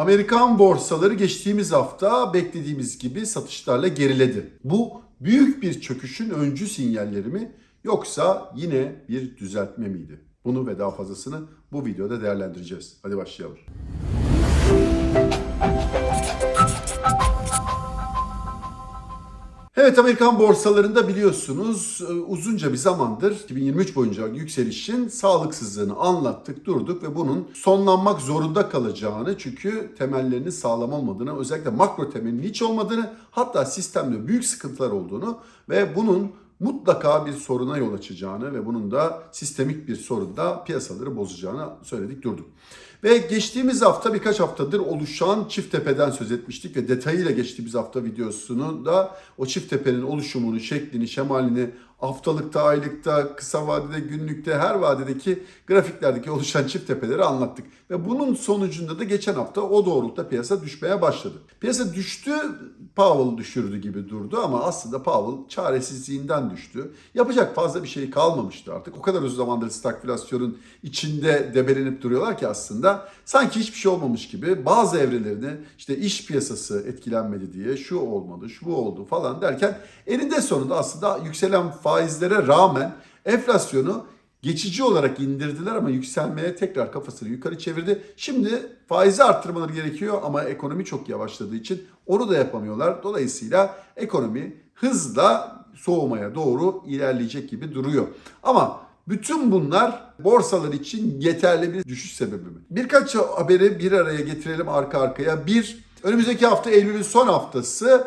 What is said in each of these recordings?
Amerikan borsaları geçtiğimiz hafta beklediğimiz gibi satışlarla geriledi. Bu büyük bir çöküşün öncü sinyalleri mi yoksa yine bir düzeltme miydi? Bunu ve daha fazlasını bu videoda değerlendireceğiz. Hadi başlayalım. Evet Amerikan borsalarında biliyorsunuz e, uzunca bir zamandır 2023 boyunca yükselişin sağlıksızlığını anlattık, durduk ve bunun sonlanmak zorunda kalacağını çünkü temellerinin sağlam olmadığını, özellikle makro temelinin hiç olmadığını, hatta sistemde büyük sıkıntılar olduğunu ve bunun mutlaka bir soruna yol açacağını ve bunun da sistemik bir sorunda piyasaları bozacağını söyledik durduk. Ve geçtiğimiz hafta birkaç haftadır oluşan çift tepeden söz etmiştik ve detayıyla geçtiğimiz hafta videosunu da o çift tepenin oluşumunu, şeklini, şemalini haftalıkta, aylıkta, kısa vadede, günlükte, her vadedeki grafiklerdeki oluşan çift tepeleri anlattık. Ve bunun sonucunda da geçen hafta o doğrultuda piyasa düşmeye başladı. Piyasa düştü, Powell düşürdü gibi durdu ama aslında Powell çaresizliğinden düştü. Yapacak fazla bir şey kalmamıştı artık. O kadar uzun zamandır stagflasyonun içinde debelenip duruyorlar ki aslında sanki hiçbir şey olmamış gibi bazı evrelerini işte iş piyasası etkilenmedi diye şu olmadı, şu oldu falan derken eninde sonunda aslında yükselen faizlere rağmen enflasyonu geçici olarak indirdiler ama yükselmeye tekrar kafasını yukarı çevirdi. Şimdi faizi arttırmaları gerekiyor ama ekonomi çok yavaşladığı için onu da yapamıyorlar. Dolayısıyla ekonomi hızla soğumaya doğru ilerleyecek gibi duruyor. Ama bütün bunlar borsalar için yeterli bir düşüş sebebi mi? Birkaç haberi bir araya getirelim arka arkaya. Bir, önümüzdeki hafta Eylül'ün son haftası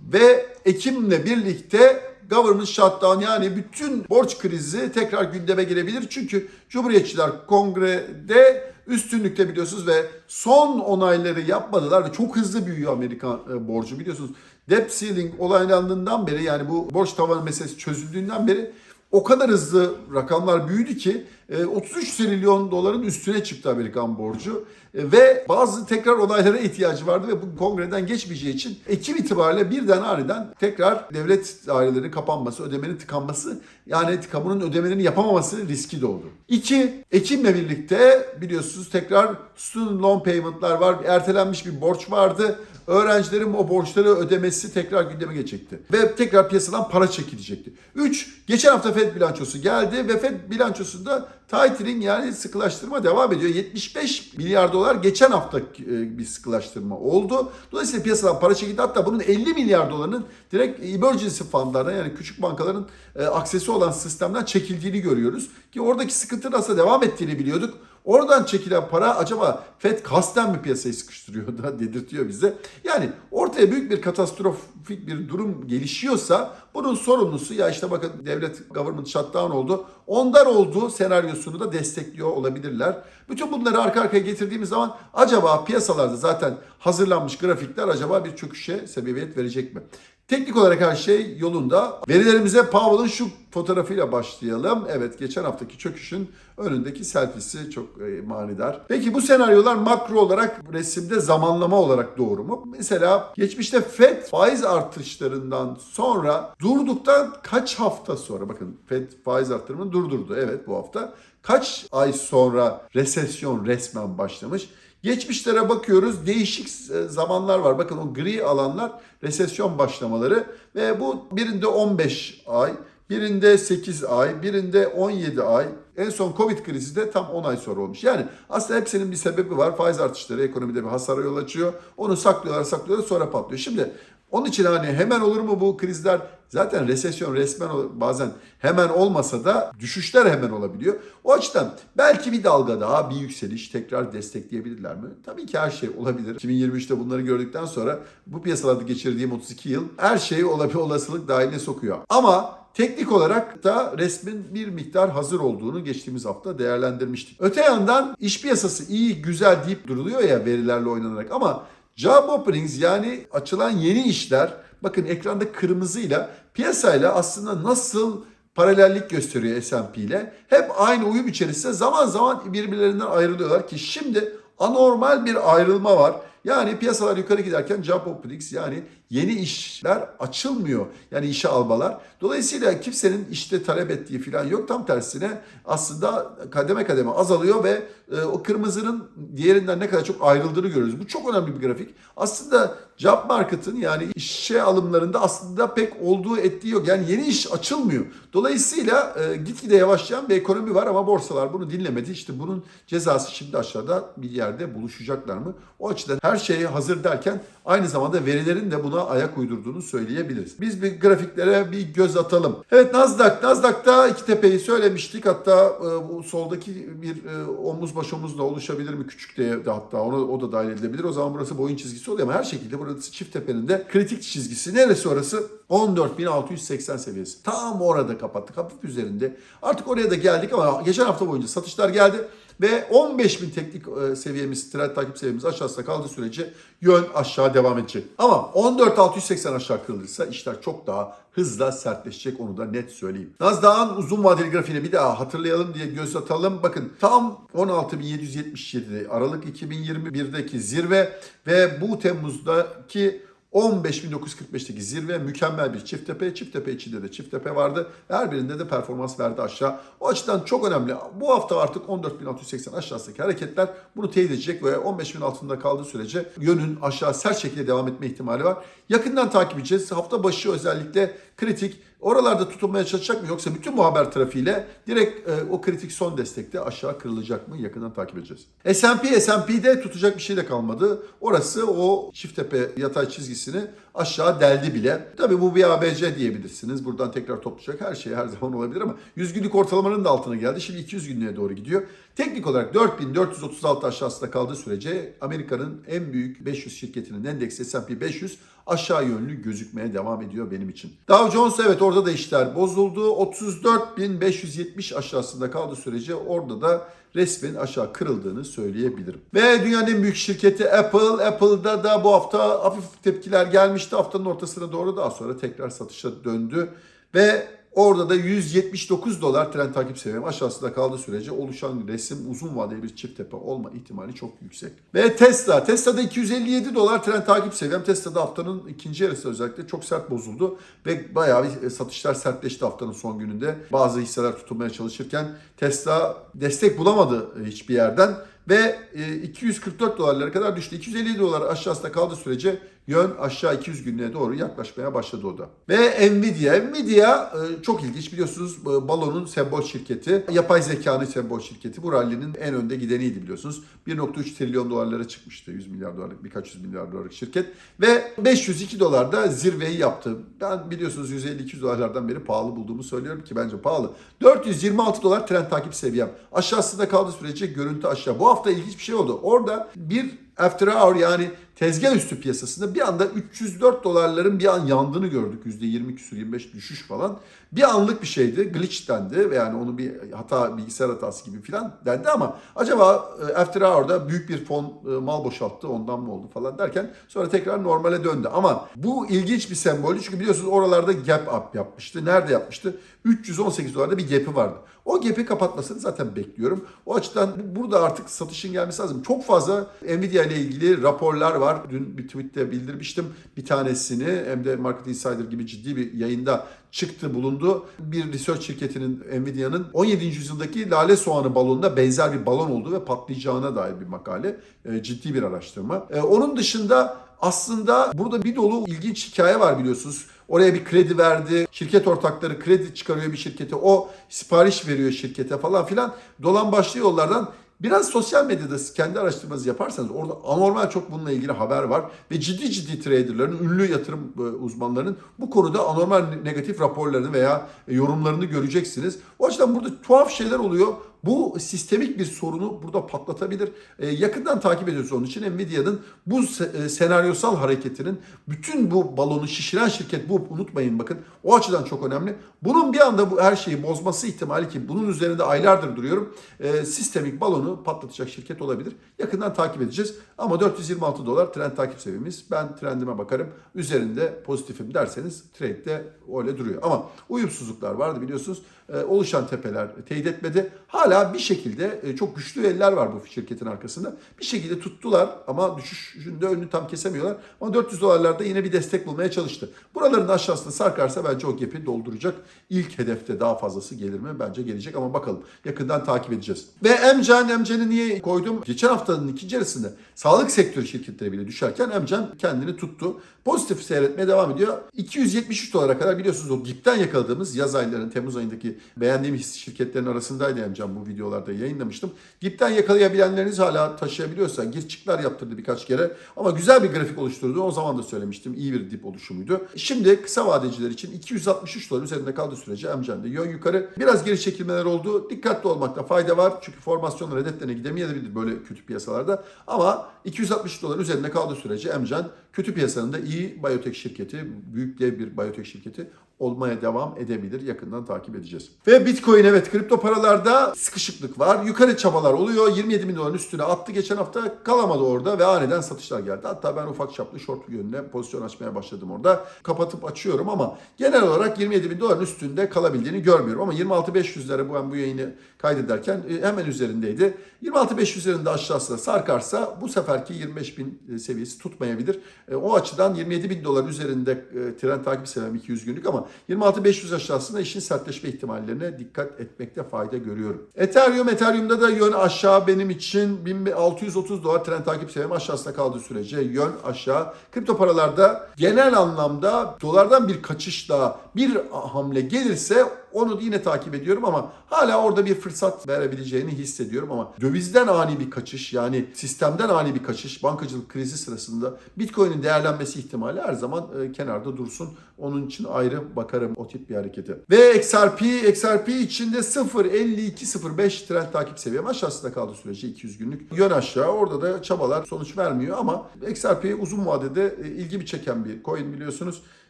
ve Ekim'le birlikte government shutdown yani bütün borç krizi tekrar gündeme gelebilir. Çünkü Cumhuriyetçiler kongrede üstünlükte biliyorsunuz ve son onayları yapmadılar ve çok hızlı büyüyor Amerikan e, borcu biliyorsunuz. Debt ceiling olaylandığından beri yani bu borç tavanı meselesi çözüldüğünden beri o kadar hızlı rakamlar büyüdü ki 33 trilyon doların üstüne çıktı Amerikan borcu E, ve bazı tekrar onaylara ihtiyacı vardı ve bu kongreden geçmeyeceği için Ekim itibariyle birden aniden tekrar devlet dairelerinin kapanması, ödemenin tıkanması yani kamunun ödemelerini yapamaması riski doğdu. İki, Ekim'le birlikte biliyorsunuz tekrar student loan payment'lar var, ertelenmiş bir borç vardı öğrencilerin o borçları ödemesi tekrar gündeme gelecekti. Ve tekrar piyasadan para çekilecekti. 3. Geçen hafta Fed bilançosu geldi ve Fed bilançosunda tightening yani sıkılaştırma devam ediyor. 75 milyar dolar geçen hafta e, bir sıkılaştırma oldu. Dolayısıyla piyasadan para çekildi. Hatta bunun 50 milyar dolarının direkt emergency fundlardan yani küçük bankaların e, aksesi olan sistemden çekildiğini görüyoruz. Ki oradaki sıkıntı nasıl devam ettiğini biliyorduk. Oradan çekilen para acaba FED kasten mi piyasayı sıkıştırıyor da dedirtiyor bize. Yani ortaya büyük bir katastrofik bir durum gelişiyorsa bunun sorumlusu ya işte bakın devlet government shutdown oldu. Ondan olduğu senaryosunu da destekliyor olabilirler. Bütün bunları arka arkaya getirdiğimiz zaman acaba piyasalarda zaten hazırlanmış grafikler acaba bir çöküşe sebebiyet verecek mi? Teknik olarak her şey yolunda. Verilerimize Powell'ın şu fotoğrafıyla başlayalım. Evet geçen haftaki çöküşün önündeki selfiesi çok e, manidar. Peki bu senaryolar makro olarak resimde zamanlama olarak doğru mu? Mesela geçmişte FED faiz artışlarından sonra durduktan kaç hafta sonra bakın FED faiz artırımını durdurdu. Evet bu hafta. Kaç ay sonra resesyon resmen başlamış? Geçmişlere bakıyoruz değişik e, zamanlar var. Bakın o gri alanlar resesyon başlamaları ve bu birinde 15 ay, birinde 8 ay, birinde 17 ay. En son Covid krizi de tam 10 ay sonra olmuş. Yani aslında hepsinin bir sebebi var. Faiz artışları ekonomide bir hasara yol açıyor. Onu saklıyorlar saklıyorlar sonra patlıyor. Şimdi onun için hani hemen olur mu bu krizler? Zaten resesyon resmen bazen hemen olmasa da düşüşler hemen olabiliyor. O açıdan belki bir dalga daha bir yükseliş tekrar destekleyebilirler mi? Tabii ki her şey olabilir. 2023'te bunları gördükten sonra bu piyasalarda geçirdiğim 32 yıl her şeyi olabilir olasılık dahiline sokuyor. Ama teknik olarak da resmin bir miktar hazır olduğunu geçtiğimiz hafta değerlendirmiştik. Öte yandan iş piyasası iyi güzel deyip duruluyor ya verilerle oynanarak ama Job openings yani açılan yeni işler bakın ekranda kırmızıyla piyasayla aslında nasıl paralellik gösteriyor S&P ile. Hep aynı uyum içerisinde zaman zaman birbirlerinden ayrılıyorlar ki şimdi anormal bir ayrılma var. Yani piyasalar yukarı giderken job openings yani yeni işler açılmıyor. Yani işe almalar. Dolayısıyla kimsenin işte talep ettiği falan yok. Tam tersine aslında kademe kademe azalıyor ve e, o kırmızının diğerinden ne kadar çok ayrıldığını görüyoruz. Bu çok önemli bir grafik. Aslında job market'ın yani işe alımlarında aslında pek olduğu ettiği yok. Yani yeni iş açılmıyor. Dolayısıyla e, gitgide yavaşlayan bir ekonomi var ama borsalar bunu dinlemedi. İşte bunun cezası şimdi aşağıda bir yerde buluşacaklar mı? O açıdan her şeye hazır derken aynı zamanda verilerin de buna ayak uydurduğunu söyleyebiliriz. Biz bir grafiklere bir göz atalım. Evet Nasdaq. Nasdaq'ta iki tepeyi söylemiştik. Hatta e, bu soldaki bir e, omuz baş omuzla oluşabilir mi? Küçük de, hatta ona, o da dahil edilebilir. O zaman burası boyun çizgisi oluyor ama her şekilde burası çift tepenin de kritik çizgisi. Neresi orası? 14.680 seviyesi. Tam orada kapattık. Hafif üzerinde. Artık oraya da geldik ama geçen hafta boyunca satışlar geldi. Ve 15.000 teknik e, seviyemiz, trend takip seviyemiz aşağısında kaldığı sürece yön aşağı devam edecek. Ama 14.680 aşağı kırılırsa işler çok daha hızla sertleşecek onu da net söyleyeyim. Nasdaq'ın uzun vadeli grafiğini bir daha hatırlayalım diye göz atalım. Bakın tam 16.777 Aralık 2021'deki zirve ve bu Temmuz'daki 15.945'teki zirve mükemmel bir çift tepe. Çift tepe içinde de çift tepe vardı. Her birinde de performans verdi aşağı. O açıdan çok önemli. Bu hafta artık 14.680 aşağısındaki hareketler bunu teyit edecek ve 15.000 altında kaldığı sürece yönün aşağı sert şekilde devam etme ihtimali var. Yakından takip edeceğiz. Hafta başı özellikle kritik. Oralarda tutunmaya çalışacak mı yoksa bütün bu haber trafiğiyle direkt e, o kritik son destekte aşağı kırılacak mı yakından takip edeceğiz. S&P S&P'de tutacak bir şey de kalmadı. Orası o çift tepe yatay çizgisini aşağı deldi bile. Tabii bu bir ABC diyebilirsiniz. Buradan tekrar toplayacak her şey her zaman olabilir ama 100 günlük ortalamanın da altına geldi. Şimdi 200 günlüğe doğru gidiyor. Teknik olarak 4436 aşağısında kaldığı sürece Amerika'nın en büyük 500 şirketinin endeksi S&P 500 aşağı yönlü gözükmeye devam ediyor benim için. Dow Jones evet orada da işler bozuldu. 34.570 aşağısında kaldığı sürece orada da resmen aşağı kırıldığını söyleyebilirim. Ve dünyanın en büyük şirketi Apple. Apple'da da bu hafta hafif tepkiler gelmişti. Haftanın ortasına doğru daha sonra tekrar satışa döndü. Ve Orada da 179 dolar trend takip seviyem aşağısında kaldığı sürece oluşan resim uzun vadeli bir çift tepe olma ihtimali çok yüksek. Ve Tesla. Tesla'da 257 dolar trend takip seviyem. Tesla'da haftanın ikinci yarısı özellikle çok sert bozuldu. Ve bayağı bir satışlar sertleşti haftanın son gününde. Bazı hisseler tutunmaya çalışırken Tesla destek bulamadı hiçbir yerden ve 244 dolarlara kadar düştü. 257 dolar aşağısında kaldığı sürece yön aşağı 200 günlüğe doğru yaklaşmaya başladı o da. Ve Nvidia. Nvidia çok ilginç biliyorsunuz balonun sembol şirketi. Yapay zekanın sembol şirketi. Bu rallinin en önde gideniydi biliyorsunuz. 1.3 trilyon dolarlara çıkmıştı. 100 milyar dolarlık birkaç yüz milyar dolarlık şirket. Ve 502 dolarda zirveyi yaptı. Ben biliyorsunuz 150-200 dolarlardan beri pahalı bulduğumu söylüyorum ki bence pahalı. 426 dolar trend takip seviyem. Aşağısında kaldığı sürece görüntü aşağı. Bu hafta ilginç bir şey oldu. Orada bir after hour yani tezgah üstü piyasasında bir anda 304 dolarların bir an yandığını gördük. %20 küsur 25 düşüş falan. Bir anlık bir şeydi. Glitch dendi yani onu bir hata bilgisayar hatası gibi falan dendi ama acaba after hour'da büyük bir fon mal boşalttı ondan mı oldu falan derken sonra tekrar normale döndü. Ama bu ilginç bir sembolü çünkü biliyorsunuz oralarda gap up yapmıştı. Nerede yapmıştı? 318 dolarda bir gap'i vardı. O gap'i kapatmasını zaten bekliyorum. O açıdan burada artık satışın gelmesi lazım. Çok fazla Nvidia ile ilgili raporlar var. Dün bir tweette bildirmiştim bir tanesini. Hem de Market Insider gibi ciddi bir yayında çıktı bulundu. Bir research şirketinin Nvidia'nın 17. yüzyıldaki lale soğanı balonunda benzer bir balon olduğu ve patlayacağına dair bir makale. E, ciddi bir araştırma. E, onun dışında aslında burada bir dolu ilginç hikaye var biliyorsunuz. Oraya bir kredi verdi. Şirket ortakları kredi çıkarıyor bir şirkete. O sipariş veriyor şirkete falan filan. Dolan başlı yollardan Biraz sosyal medyada kendi araştırmanızı yaparsanız orada anormal çok bununla ilgili haber var ve ciddi ciddi traderların, ünlü yatırım uzmanlarının bu konuda anormal negatif raporlarını veya yorumlarını göreceksiniz. O açıdan burada tuhaf şeyler oluyor. Bu sistemik bir sorunu burada patlatabilir. Ee, yakından takip ediyoruz onun için Nvidia'nın bu se- senaryosal hareketinin bütün bu balonu şişiren şirket bu unutmayın bakın. O açıdan çok önemli. Bunun bir anda bu her şeyi bozması ihtimali ki bunun üzerinde aylardır duruyorum. E, sistemik balonu patlatacak şirket olabilir. Yakından takip edeceğiz. Ama 426 dolar trend takip seviyemiz. Ben trendime bakarım. Üzerinde pozitifim derseniz trade'de öyle duruyor. Ama uyumsuzluklar vardı biliyorsunuz. E, oluşan tepeler teyit etmedi. Hala bir şekilde e, çok güçlü eller var bu şirketin arkasında. Bir şekilde tuttular ama düşüşünde önünü tam kesemiyorlar. Ama 400 dolarlarda yine bir destek bulmaya çalıştı. Buraların aşağısında sarkarsa bence o gap'i dolduracak. İlk hedefte daha fazlası gelir mi? Bence gelecek ama bakalım. Yakından takip edeceğiz. Ve Emcan, Emcan'ı niye koydum? Geçen haftanın ikinci yarısında sağlık sektörü şirketleri bile düşerken Emcan kendini tuttu. Pozitif seyretmeye devam ediyor. 273 dolara kadar biliyorsunuz o dipten yakaladığımız yaz aylarının Temmuz ayındaki beğendiğim şirketlerin arasındaydı Emcan bu videolarda yayınlamıştım. Dipten yakalayabilenleriniz hala taşıyabiliyorsa gir çıklar yaptırdı birkaç kere ama güzel bir grafik oluşturdu. O zaman da söylemiştim. iyi bir dip oluşumuydu. Şimdi kısa vadeciler için 263 dolar üzerinde kaldığı sürece Emcan'da yön yukarı. Biraz geri çekilmeler oldu. Dikkatli olmakta fayda var. Çünkü formasyon hedeflerine gidemeyebilir böyle kötü piyasalarda. Ama 260 dolar üzerinde kaldığı sürece Emcan kötü piyasanın da iyi biyotek şirketi, büyük dev bir biyotek şirketi olmaya devam edebilir. Yakından takip edeceğiz. Ve Bitcoin evet kripto paralarda sıkışıklık var. Yukarı çabalar oluyor. 27 bin doların üstüne attı geçen hafta. Kalamadı orada ve aniden satışlar geldi. Hatta ben ufak çaplı short yönüne pozisyon açmaya başladım orada. Kapatıp açıyorum ama genel olarak 27 bin doların üstünde kalabildiğini görmüyorum. Ama 26.500'lere bu ben bu yayını kaydederken e, hemen üzerindeydi. 26.500'lerinde aşağısına sarkarsa bu seferki 25 bin e, seviyesi tutmayabilir. E, O açıdan 27 bin dolar üzerinde trend takip seviyem 200 günlük ama 26.500 aşağısında işin sertleşme ihtimallerine dikkat etmekte fayda görüyorum. Ethereum, Ethereum'da da yön aşağı benim için 1630 dolar trend takip seviyem aşağısında kaldığı sürece yön aşağı. Kripto paralarda genel anlamda dolardan bir kaçışla bir hamle gelirse onu yine takip ediyorum ama hala orada bir fırsat verebileceğini hissediyorum ama dövizden ani bir kaçış yani sistemden ani bir kaçış bankacılık krizi sırasında Bitcoin'in değerlenmesi ihtimali her zaman e, kenarda dursun. Onun için ayrı bakarım o tip bir harekete. Ve XRP, XRP içinde 0.52-0.5 trend takip seviyem aşağısında kaldığı sürece 200 günlük yön aşağı. Orada da çabalar sonuç vermiyor ama XRP uzun vadede e, ilgimi çeken bir coin biliyorsunuz.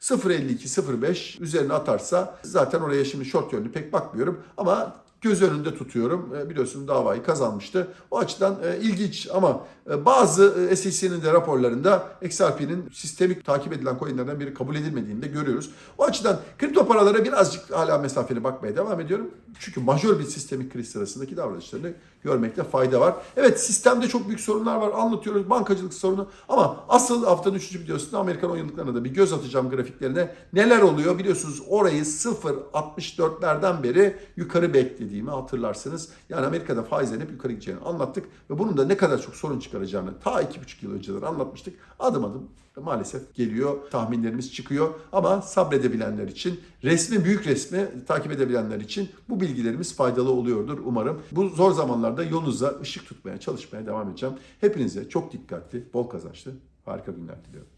0.52-0.5 üzerine atarsa zaten oraya şimdi short yönlü pek bakmıyorum ama göz önünde tutuyorum. E, Biliyorsun davayı kazanmıştı. O açıdan e, ilginç ama e, bazı SEC'nin de raporlarında XRP'nin sistemik takip edilen coinlerden biri kabul edilmediğini de görüyoruz. O açıdan kripto paralara birazcık hala mesafeli bakmaya devam ediyorum. Çünkü majör bir sistemik kriz sırasındaki davranışlarını görmekte fayda var. Evet sistemde çok büyük sorunlar var. Anlatıyoruz bankacılık sorunu ama asıl haftanın 3. videosunda Amerikan 10 yıllıklarına da bir göz atacağım grafiklerine. Neler oluyor biliyorsunuz orayı 0.64'lerden beri yukarı beklediğimi hatırlarsınız. Yani Amerika'da faizlerin hep yukarı gideceğini anlattık ve bunun da ne kadar çok sorun çıkaracağını ta 2,5 yıl önceden anlatmıştık. Adım adım maalesef geliyor, tahminlerimiz çıkıyor ama sabredebilenler için, resmi büyük resmi takip edebilenler için bu bilgilerimiz faydalı oluyordur umarım. Bu zor zamanlarda yolunuza ışık tutmaya, çalışmaya devam edeceğim. Hepinize çok dikkatli, bol kazançlı, harika günler diliyorum.